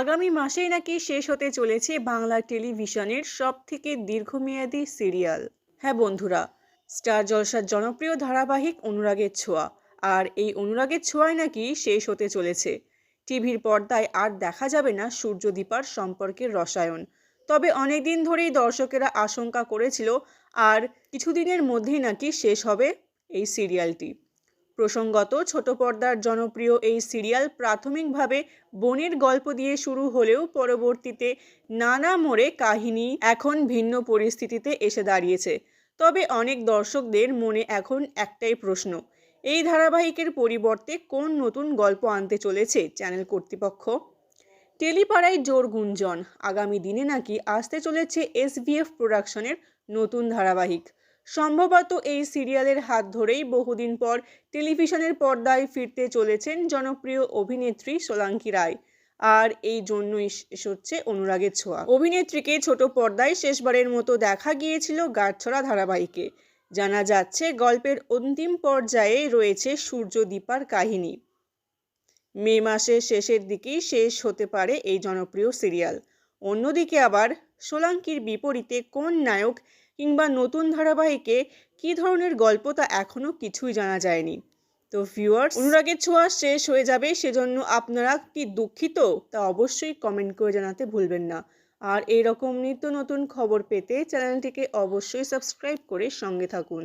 আগামী মাসেই নাকি শেষ হতে চলেছে বাংলা টেলিভিশনের সব থেকে দীর্ঘমেয়াদী সিরিয়াল। হ্যাঁ বন্ধুরা, স্টার জলসার জনপ্রিয় ধারাবাহিক অনুরাগের ছোঁয়া। আর এই অনুরাগের ছোঁয়ায় নাকি শেষ হতে চলেছে। টিভির পর্দায় আর দেখা যাবে না সূর্যদীপার সম্পর্কের রসায়ন। তবে অনেক দিন ধরেই দর্শকেরা আশঙ্কা করেছিল, আর কিছুদিনের মধ্যেই নাকি শেষ হবে এই সিরিয়ালটি। প্রসঙ্গত, ছোট পর্দার জনপ্রিয় এই সিরিয়াল প্রাথমিকভাবে বোনের গল্প দিয়ে শুরু হলেও পরবর্তীতে নানা মোড়ে কাহিনী এখন ভিন্ন পরিস্থিতিতে এসে দাঁড়িয়েছে। তবে অনেক দর্শকদের মনে এখন একটাই প্রশ্ন, এই ধারাবাহিকের পরিবর্তে কোন নতুন গল্প আনতে চলেছে চ্যানেল কর্তৃপক্ষ? টেলিপাড়ায় জোর গুঞ্জন, আগামী দিনে নাকি আসতে চলেছে এসভিএফ প্রোডাকশনের নতুন ধারাবাহিক। সম্ভবত এই সিরিয়ালের হাত ধরেই বহুদিন পর টেলিভিশনের পর্দায় ফিরতে চলেছেন জনপ্রিয় অভিনেত্রী সোলাঙ্কি রায়। আর এই জন্যই শেষ হচ্ছে অনুরাগের ছোঁয়া। অভিনেত্রীকে ছোট পর্দায় শেষবারের মতো দেখা গিয়েছিল গাঁটছড়া ধারাবাহিকে। জানা যাচ্ছে, গল্পের অন্তিম পর্যায়ে রয়েছে সূর্যদীপার কাহিনী। মে মাসের শেষের দিকেই শেষ হতে পারে এই জনপ্রিয় সিরিয়াল। অন্যদিকে আবার সোলাঙ্কির বিপরীতে কোন নায়ক কিংবা নতুন ধারাবাহিকে কি ধরনের গল্প তা এখনও কিছুই জানা যায়নি। তো ভিউয়ার্স অনুরাগের ছোঁয়া শেষ হয়ে যাবে সেজন্য আপনারা কি দুঃখিত? তা অবশ্যই কমেন্ট করে জানাতে ভুলবেন না। আর এরকম নিত্য নতুন খবর পেতে চ্যানেলটিকে অবশ্যই সাবস্ক্রাইব করে সঙ্গে থাকুন।